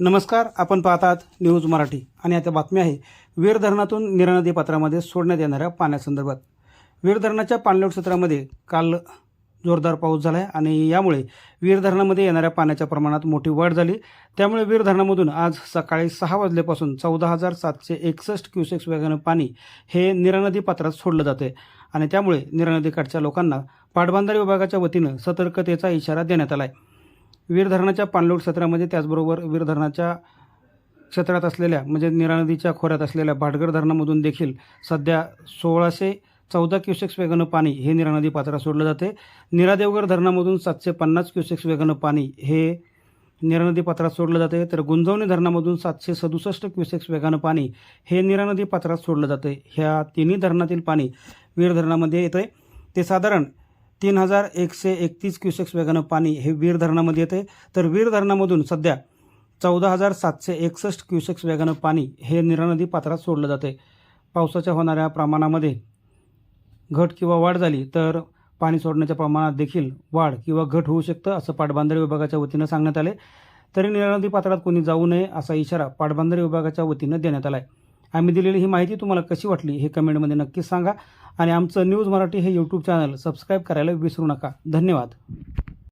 नमस्कार आपण पाहतात न्यूज मराठी. आणि आता बातमी आहे वीर धरणातून निरा पात्रामध्ये सोडण्यात येणाऱ्या पाण्यासंदर्भात. वीर धरणाच्या पाणलोट क्षेत्रामध्ये काल जोरदार पाऊस झाला आहे आणि यामुळे वीर धरणामध्ये येणाऱ्या पाण्याच्या प्रमाणात मोठी वाढ झाली. त्यामुळे वीर धरणामधून आज सकाळी सहा वाजल्यापासून चौदा हजार सातशे एकसष्ट क्युसेक्स वेगानं पाणी हे निरा नदी पात्रात सोडलं जाते आणि त्यामुळे निरा नदीकाठच्या लोकांना पाटबंधारे विभागाच्या वतीनं सतर्कतेचा इशारा देण्यात आला आहे वीर धरणाच्या पाणलोट क्षेत्रामध्ये त्याचबरोबर वीर धरणाच्या क्षेत्रात असलेल्या म्हणजे निरा नदीच्या खोऱ्यात असलेल्या भाटगर धरणामधून देखील सध्या सोळाशे चौदा क्युसेक्स वेगानं पाणी हे निरा नदी पात्रात सोडलं जाते. निरादेवघर धरणामधून सातशे पन्नास क्युसेक्स वेगानं पाणी हे निरा नदी पात्रात सोडलं जाते. तर गुंजवणी धरणामधून सातशे सदुसष्ट क्युसेक्स वेगानं पाणी हे निरा नदी पात्रात सोडलं जाते. ह्या तिन्ही धरणातील पाणी वीर धरणामध्ये येतं ते साधारण तीन हजार एकशे एकतीस क्युसेक्स वेगानं पाणी हे वीर धरणामध्ये येते तर वीर धरणामधून सध्या चौदा हजार सातशे एकसष्ट क्युसेक्स वेगानं पाणी हे निरा नदी पात्रात सोडलं जाते पावसाच्या होणाऱ्या प्रमाणामध्ये घट किंवा वाढ झाली तर पाणी सोडण्याच्या प्रमाणात देखील वाढ किंवा घट होऊ शकतं असं पाटबंधारे विभागाच्या वतीनं सांगण्यात आले तरी निरा नदी पात्रात कोणी जाऊ नये असा इशारा पाटबंधारे विभागाच्या वतीनं देण्यात आला आहे आम्ही दिलेली ही माहिती तुम्हाला कशी वाटली हे कमेंटमध्ये नक्कीच सांगा. आणि आमचं न्यूज मराठी हे यूट्यूब चॅनल सबस्क्राईब करायला विसरू नका. धन्यवाद.